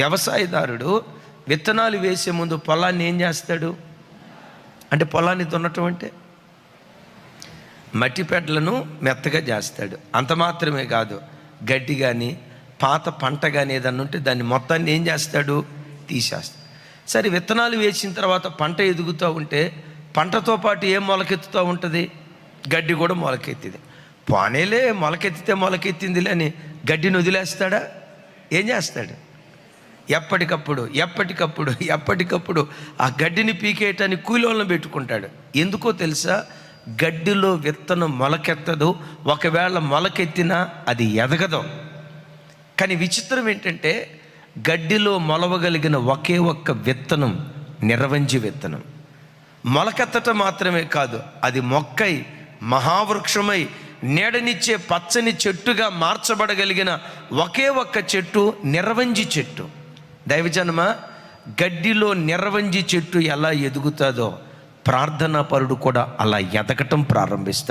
వ్యవసాయదారుడు విత్తనాలు వేసే ముందు పొలాన్ని ఏం చేస్తాడు? అంటే పొలాన్ని దున్నటం అంటే మట్టి పెడ్లను మెత్తగా చేస్తాడు. అంత మాత్రమే కాదు గడ్డి కానీ పాత పంట కానీ ఏదన్నా ఉంటే దాన్ని మొత్తాన్ని ఏం చేస్తాడు? తీసేస్తాడు. సరే విత్తనాలు వేసిన తర్వాత పంట ఎదుగుతూ ఉంటే పంటతో పాటు ఏం మొలకెత్తుతూ ఉంటుంది? గడ్డి కూడా మొలకెత్తింది. పోనేలే మొలకెత్తితే మొలకెత్తిందిలే అని గడ్డిని వదిలేస్తాడా? ఏం చేస్తాడు? ఎప్పటికప్పుడు ఎప్పటికప్పుడు ఎప్పటికప్పుడు ఆ గడ్డిని పీకేయటాన్ని కూలోళ్ళని పెట్టుకుంటాడు. ఎందుకో తెలుసా? గడ్డిలో విత్తనం మొలకెత్తదు. ఒకవేళ మొలకెత్తినా అది ఎదగదు. కానీ విచిత్రం ఏంటంటే గడ్డిలో మొలవగలిగిన ఒకే ఒక్క విత్తనం నిరవంజి విత్తనం. మొలకెత్తటం మాత్రమే కాదు అది మొక్కై మహావృక్షమై నీడనిచ్చే పచ్చని చెట్టుగా మార్చబడగలిగిన ఒకే ఒక్క చెట్టు నిరవంజి చెట్టు. దైవజనమ గడ్డిలో నిర్వంజి చెట్టు ఎలా ఎదుగుతుందో ప్రార్థనా పరుడు కూడా అలా ఎదగటం ప్రారంభిస్తాడు.